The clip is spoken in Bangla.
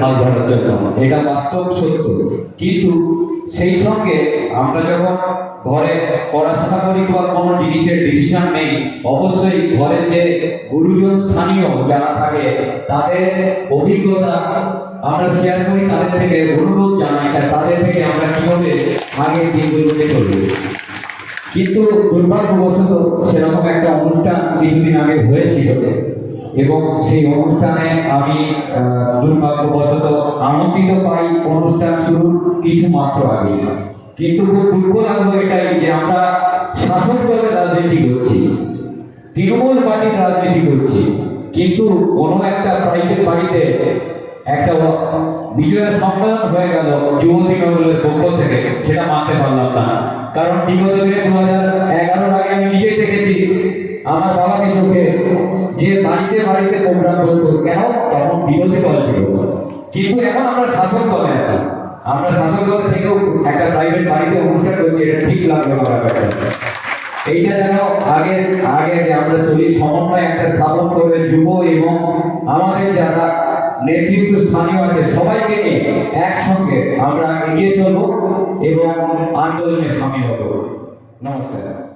হাল ধরার জন্য এটা বাস্তব সত্য। কিন্তু সেই সঙ্গে আমরা যখন ঘরে পড়াশোনা করি বা কোনো জিনিসের ডিসিশন নেই, অবশ্যই ঘরের যে গুরুজন স্থানীয় যারা থাকে, তাদের অভিজ্ঞতা আমরা শেয়ার করি, তাদের থেকে অনুরোধ জানাই তাদের থেকে আমরা কীভাবে আগের দিনগুলোতে করব কিন্তু দুর্ভাগ্যবশত সেরকম একটা অনুষ্ঠান কিছুদিন আগে হয়েছিল। এবং সেই অনুষ্ঠানে আমি দুর্ভাগ্যবশত আনন্দিত পাই অনুষ্ঠান শুরু কিছু মাত্র আগে। কিন্তু খুব দুঃখ লাগল এটাই যে আমরা শাসক দলের রাজনীতি করছি, তৃণমূল পার্টির রাজনীতি করছি, কিন্তু কোনো একটা প্রাইভেট বাড়িতে একটা বিজয়ের সম্মেলন হয়ে গেল যুব তৃণমূলের পক্ষ থেকে, সেটা মানতে পারলাম না। কারণ বিগত দিনে দু হাজার এগারোর আগে আমি নিজেই দেখেছি, আমার বাবাকে চোখে যে বাড়িতে বাড়িতে প্রোগ্রাম করতো কেন? তখন বিরোধী দল ছিল। কিন্তু এখন আমরা শাসক দলে আছি। আমরা শাসক দল থেকেও একটা প্রাইভেট বাড়িতে অনুষ্ঠান করছি, এটা ঠিক লাগবে আমার ব্যাপারটা এইটা যেন আগে আগে যে আমরা চলি, সমন্বয় একটা স্থাপন করবে যুব এবং আমাদের যারা নেতৃত্ব স্থানীয় আছে, সবাইকে নিয়ে একসঙ্গে আমরা এগিয়ে চলবো এবং আন্দোলনে সামিল হব। নমস্কার।